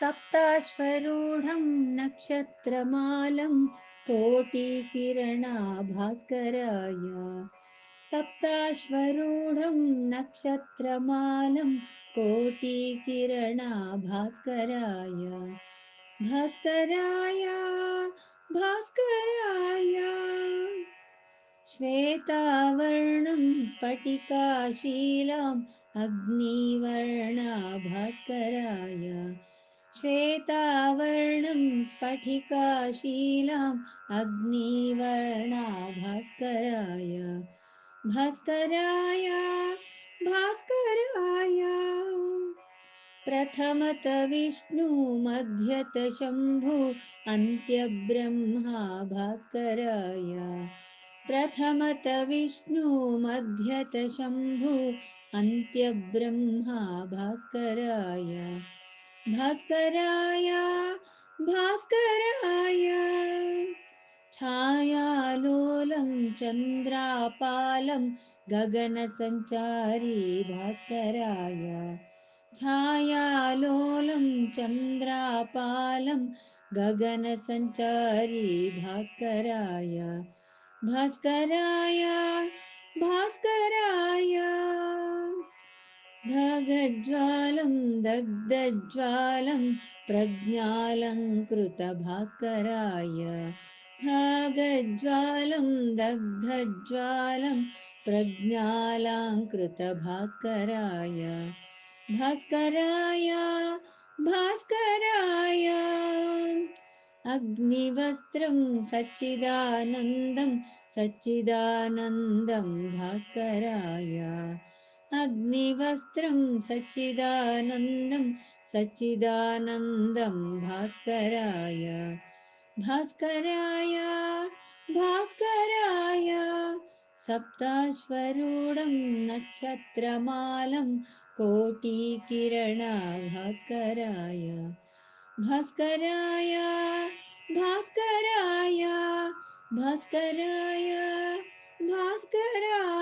सप्ताश्वरूढं नक्षत्रमालं कोटिकिरणाभास्कराय। सप्ताश्वरूढं नक्षत्रमालं कोटिकिरणाभास्कराय। भास्कराय भास्कराय। श्वेतावर्णं स्फटिकाशीलाम् अग्निवर्णाभास्कराय। श्वेतावर्णं स्फटिकाशीलाम् अग्निवर्णाभास्कराय। भास्कराय भास्कराय। प्रथमत Vishnu मध्यत Shambhu अन्त्यब्रह्मा भास्कराय। प्रथमत Vishnu मध्यत Shambhu अन्त्यब्रह्मा भास्कराय भास्कराय भास्कराय छायालोलं चन्द्रापालं गगनसञ्चारी भास्कराय छायालोलं चन्द्रापालं गगनसञ्चारी भास्कराय भास्कराय भास्कराय धगज्वालं दग्धज्वालं प्रज्ञालङ्कृतभास्कराय धगज्वालं दग्धज्वालं प्रज्ञालङ्कृतभास्कराय भास्कराय भास्कराय। अग्निवस्त्रं सच्चिदानन्दं सच्चिदानन्दं भास्कराय अग्निवस्त्रं सच्चिदानन्दं सच्चिदानन्दं भास्कराय। भास्कराय भास्कराय सप्ताश्वरूढं नक्षत्रमालं कोटिकिरणाभास्कराय। भास्कराय भास्कराय भास्कराय भास्कराय।